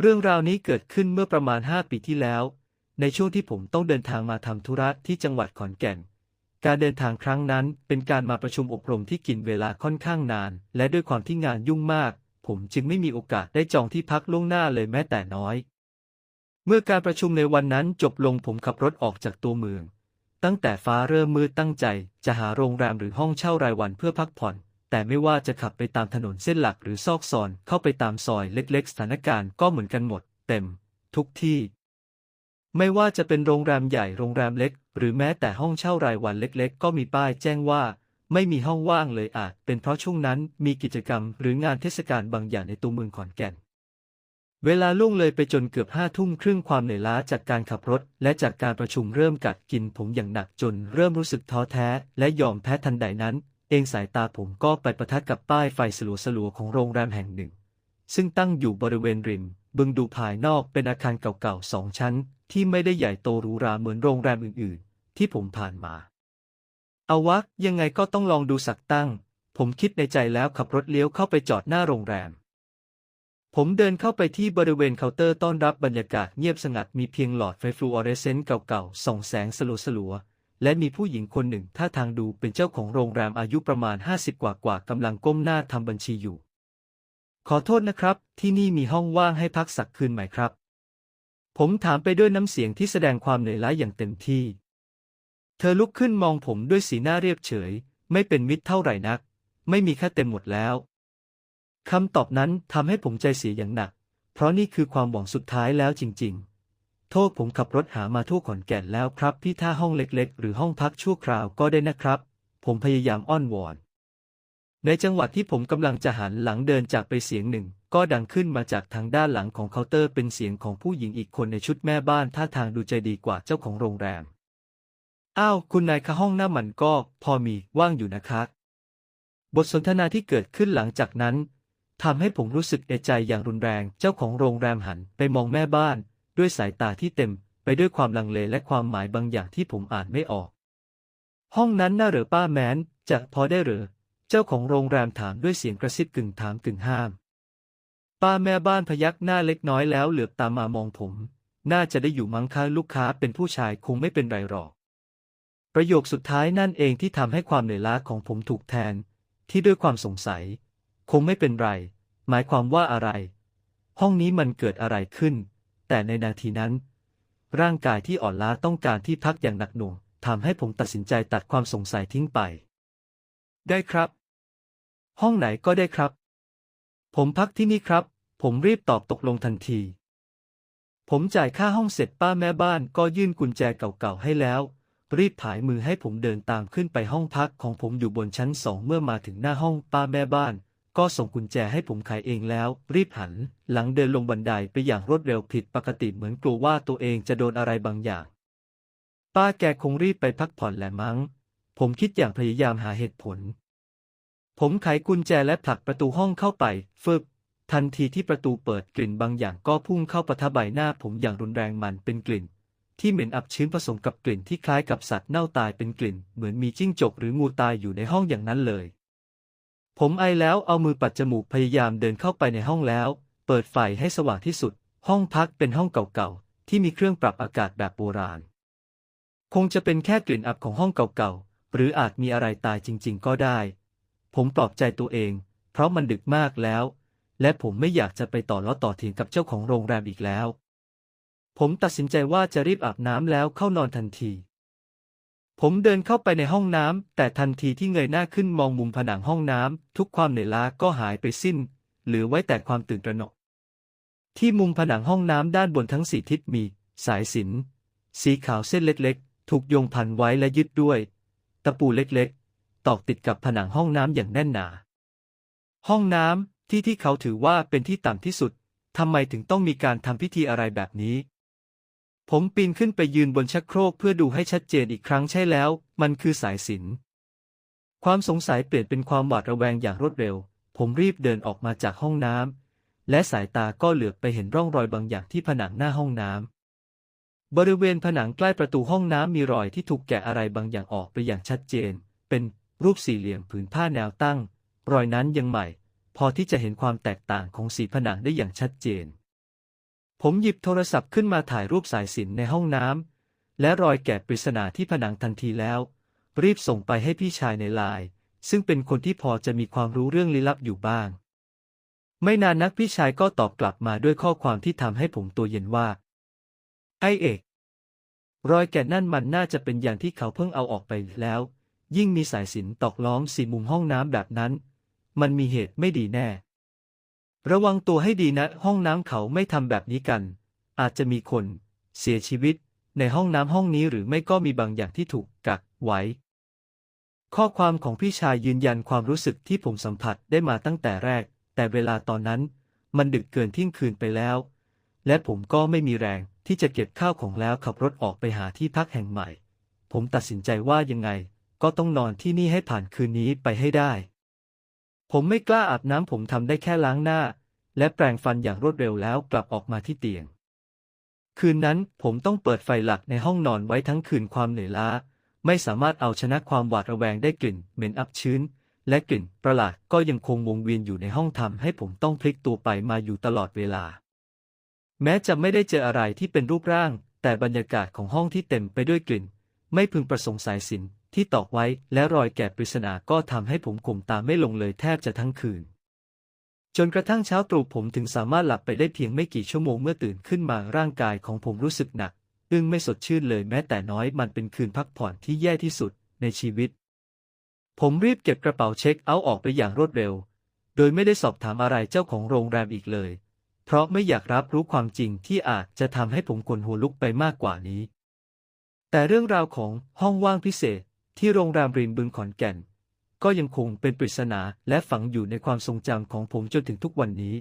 เรื่องราวนี้เกิดขึ้นเมื่อประมาณ 5 ปีที่แล้ว ในช่วงที่ผมต้องเดินทางมาทำธุระที่จังหวัดขอนแก่น การเดินทางครั้งนั้นเป็นการมาประชุมอบรมที่กินเวลาค่อนข้างนาน และด้วยความที่งานยุ่งมาก ผมจึงไม่มีโอกาสได้จองที่พักล่วงหน้าเลยแม้แต่น้อย เมื่อการประชุมในวันนั้นจบลงผมขับรถออกจากตัวเมือง ตั้งแต่ฟ้าเริ่มมืดตั้งใจ จะหาโรงแรมหรือห้องเช่ารายวันเพื่อพักผ่อน แต่ไม่ว่าจะขับไปตามถนนเส้นหลักหรือซอกซอนเข้าไปตามซอยเล็กๆ สถานการณ์ก็เหมือนกันหมด เต็ม ทุกที่ ไม่ว่าจะเป็นโรงแรมใหญ่โรงแรมเล็ก หรือแม้แต่ห้องเช่ารายวันเล็กๆ ก็มีป้ายแจ้งว่า ไม่มีห้องว่างเลยอาจ เป็นเพราะช่วงนั้นมีกิจกรรมหรืองานเทศกาลบางอย่างในตัวเมืองขอนแก่นเวลาล่วงเลยไปจนเกือบห้าทุ่มครึ่งความเหนื่อยล้าจากการขับรถ และจากการประชุมเริ่มกัดกินผมอย่างหนักจนเริ่มรู้สึกท้อแท้ และยอมแพ้ทันใดนั้น เองสายตาผมก็ไปประทัดกับป้ายไฟสลัวๆของโรงแรมแห่งหนึ่ง ซึ่งตั้งอยู่บริเวณริม บึงดูภายนอกเป็นอาคารเก่าๆสองชั้น ที่ไม่ได้ใหญ่โตหรูหราเหมือนโรงแรมอื่นๆ ที่ผมผ่านมา เอาวะยังไงก็ต้องลองดูสักตั้ง ผมคิดในใจแล้วขับรถเลี้ยวเข้าไปจอดหน้าโรงแรม ผมเดินเข้าไปที่บริเวณเคาน์เตอร์ต้อนรับบรรยากาศเงียบสงัดมีเพียงหลอดไฟฟลูออเรสเซนต์เก่าๆส่องแสงสลัวๆ และมีผู้หญิงคนหนึ่งท่าทางดูเป็นเจ้าของโรงแรมอายุประมาณ 50 กว่าๆกำลังก้มหน้าทำบัญชีอยู่ ขอโทษนะครับ ที่นี่มีห้องว่างให้พักสักคืนไหมครับ ผมถามไปด้วยน้ำเสียงที่แสดงความเหนื่อยล้าอย่างเต็มที่ เธอลุกขึ้นมองผมด้วยสีหน้าเรียบเฉย ไม่เป็นมิตรเท่าไหร่นัก ไม่มีค่าเต็มหมดแล้วคำตอบนั้นทำให้ผมใจเสียอย่างหนัก เพราะนี่คือความหวังสุดท้ายแล้วจริง ๆ โทษผมขับรถหามาทั่วขอนแก่นแล้วครับ พี่ถ้าห้องเล็กๆ หรือห้องพักชั่วคราวก็ได้นะครับ ผมพยายามอ้อนวอน ในจังหวะที่ผมกำลังจะหันหลังเดินจากไปเสียงหนึ่ง ก็ดังขึ้นมาจากทางด้านหลังของเคาน์เตอร์เป็นเสียงของผู้หญิงอีกคนในชุดแม่บ้านท่าทางดูใจดีกว่าเจ้าของโรงแรมอ้าวคุณนายคะห้องหน้ามันก็พอมีว่างอยู่นะคะบทสนทนาที่เกิดขึ้นหลังจากนั้นทำให้ผมรู้สึกเอใจอย่างรุนแรง เจ้าของโรงแรมหันไปมองแม่บ้าน ด้วยสายตาที่เต็มไปด้วยความลังเลและความหมายบางอย่างที่ผมอ่านไม่ออก ห้องนั้นน่าเหรอป้าแมนจะพอได้เหรอเจ้าของโรงแรมถามด้วยเสียงกระซิบกึ่งถามกึ่งห้าม ป้าแม่บ้านพยักหน้าเล็กน้อยแล้วเหลือบตามมามองผม น่าจะได้อยู่มั้งคะลูกค้าเป็นผู้ชายคงไม่เป็นไรหรอก ประโยคสุดท้ายนั่นเองที่ทำให้ความเหนื่อยล้าของผมถูกแทน ที่ด้วยความสงสัย คงไม่เป็นไร หมายความว่าอะไร ห้องนี้มันเกิดอะไรขึ้น แต่ในนาทีนั้น ร่างกายที่อ่อนล้าต้องการที่พักอย่างหนักหน่วงทำให้ผมตัดสินใจตัดความสงสัยทิ้งไป ได้ครับ ห้องไหนก็ได้ครับ ผมพักที่นี่ครับ ผมรีบตอบตกลงทันที ผมจ่ายค่าห้องเสร็จป้าแม่บ้านก็ยื่นกุญแจเก่าๆให้แล้ว รีบผายมือให้ผมเดินตามขึ้นไปห้องพักของผมอยู่บนชั้นสองเมื่อมาถึงหน้าห้องป้าแม่บ้าน ก็ส่งกุญแจให้ผมไขเองแล้ว รีบหัน หลังเดินลงบันไดไปอย่างรวดเร็วผิดปกติเหมือนกลัวว่าตัวเองจะโดนอะไรบางอย่าง ป้าแกคงรีบไปพักผ่อนแหละมั้ง ผมคิดอย่างพยายามหาเหตุผล ผมไขกุญแจและผลักประตูห้องเข้าไป ฟึบ ทันทีที่ประตูเปิดกลิ่นบางอย่างก็พุ่งเข้าปะทะใบหน้าผมอย่างรุนแรงมันเป็นกลิ่น ที่เหม็นอับชื้นผสมกับกลิ่นที่คล้ายกับสัตว์เน่าตายเป็นกลิ่น เหมือนมีจิ้งจกหรืองูตายอยู่ในห้องอย่างนั้นเลย ผมไอแล้วเอามือปัดจมูกพยายามเดินเข้าไปในห้องแล้ว เปิดไฟให้สว่างที่สุด ห้องพักเป็นห้องเก่าๆ ที่มีเครื่องปรับอากาศแบบโบราณ คงจะเป็นแค่กลิ่นอับของห้องเก่าๆ หรืออาจมีอะไรตายจริงๆ ก็ได้ ผมปลอบใจตัวเอง เพราะมันดึกมากแล้ว และผมไม่อยากจะไปต่อล้อต่อเถียงกับเจ้าของโรงแรมอีกแล้ว ผมตัดสินใจว่าจะรีบอาบน้ำแล้วเข้านอนทันที ผมเดินเข้าไปในห้องน้ำ แต่ทันทีที่เงยหน้าขึ้นมองมุมผนังห้องน้ำ ทุกความเหนื่อยล้าก็หายไปสิ้น เหลือไว้แต่ความตื่นตระหนก ที่มุมผนังห้องน้ำด้านบนทั้งสี่ทิศมี สายสิญจนสีขาวเส้นเล็กๆ ถูกโยงพันไว้และยึดด้วย ตะปูเล็กๆ ตอกติดกับผนังห้องน้ำอย่างแน่นหนา ห้องน้ำที่ที่เขาถือว่าเป็นที่ต่ำที่สุดทำไมถึงต้องมีการทำพิธีอะไรแบบนี้ ผมปีนขึ้นไปยืนบนชักโครกเพื่อดูให้ชัดเจนอีกครั้งใช่แล้ว มันคือสายสิน ความสงสัยเปลี่ยนเป็นความหวาดระแวงอย่างรวดเร็ว ผมรีบเดินออกมาจากห้องน้ำและสายตาก็เหลือบไปเห็นร่องรอยบางอย่างที่ผนังหน้าห้องน้ำบริเวณผนังใกล้ประตูห้องน้ำมีรอยที่ถูกแกะอะไรบางอย่างออกไปอย่างชัดเจน เป็นรูปสี่เหลี่ยมผืนผ้าแนวตั้ง รอยนั้นยังใหม่ พอที่จะเห็นความแตกต่างของสีผนังได้อย่างชัดเจน ผมหยิบโทรศัพท์ขึ้นมาถ่ายรูปสายสินในห้องน้ำและรอยแกะปริศนาที่ผนังทันทีแล้ว รีบส่งไปให้พี่ชายในไลน์ซึ่งเป็นคนที่พอจะมีความรู้เรื่องลี้ลับอยู่บ้าง ไม่นานนักพี่ชายก็ตอบกลับมาด้วยข้อความที่ทำให้ผมตัวเย็นว่า ไอเอกรอยแกะนั่นมันน่าจะเป็นอย่างที่เขาเพิ่งเอาออกไปแล้ว ยิ่งมีสายสินตอกล้อมสี่มุมห้องน้ำแบบนั้น มันมีเหตุไม่ดีแน่ ระวังตัวให้ดีนะ ห้องน้ำเขาไม่ทำแบบนี้กัน อาจจะมีคน เสียชีวิต ในห้องน้ำห้องนี้หรือไม่ก็มีบางอย่างที่ถูกกักไว้ ข้อความของพี่ชายยืนยันความรู้สึกที่ผมสัมผัสได้มาตั้งแต่แรก แต่เวลาตอนนั้น มันดึกเกินเที่ยงคืนไปแล้ว และผมก็ไม่มีแรงที่จะเก็บข้าวของแล้วขับรถออกไปหาที่พักแห่งใหม่ ผมตัดสินใจว่ายังไง ก็ต้องนอนที่นี่ให้ผ่านคืนนี้ไปให้ได้ ผมไม่กล้าอาบน้ำผมทำได้แค่ล้างหน้า และแปรงฟันอย่างรวดเร็วแล้วกลับออกมาที่เตียง คืนนั้นผมต้องเปิดไฟหลักในห้องนอนไว้ทั้งคืนความเหนื่อยล้า ไม่สามารถเอาชนะความหวาดระแวงได้กลิ่นเหม็นอับชื้น และกลิ่นประหลาดก็ยังคงวงเวียนอยู่ในห้องทำให้ผมต้องพลิกตัวไปมาอยู่ตลอดเวลา แม้จะไม่ได้เจออะไรที่เป็นรูปร่าง แต่บรรยากาศของห้องที่เต็มไปด้วยกลิ่น ไม่พึงประสงค์สายสิน ที่ตอกไว้และรอยแกะปริศนาก็ทำให้ผมข่มตาไม่ลงเลยแทบจะทั้งคืน จนกระทั่งเช้าตรู่ผมถึงสามารถหลับไปได้เพียงไม่กี่ชั่วโมงเมื่อตื่นขึ้นมาร่างกายของผมรู้สึกหนัก อึ้งไม่สดชื่นเลยแม้แต่น้อยมันเป็นคืนพักผ่อนที่แย่ที่สุดในชีวิต ผมรีบเก็บกระเป๋าเช็คเอาท์ออกไปอย่างรวดเร็ว โดยไม่ได้สอบถามอะไรเจ้าของโรงแรมอีกเลย เพราะไม่อยากรับรู้ความจริงที่อาจจะทำให้ผมขนหัวลุกไปมากกว่านี้ แต่เรื่องราวของห้องว่างพิเศษ ที่โรงแรมริมบึงขอนแก่น ก็ยังคงเป็นปริศนาและฝังอยู่ในความทรงจำของผมจนถึงทุกวันนี้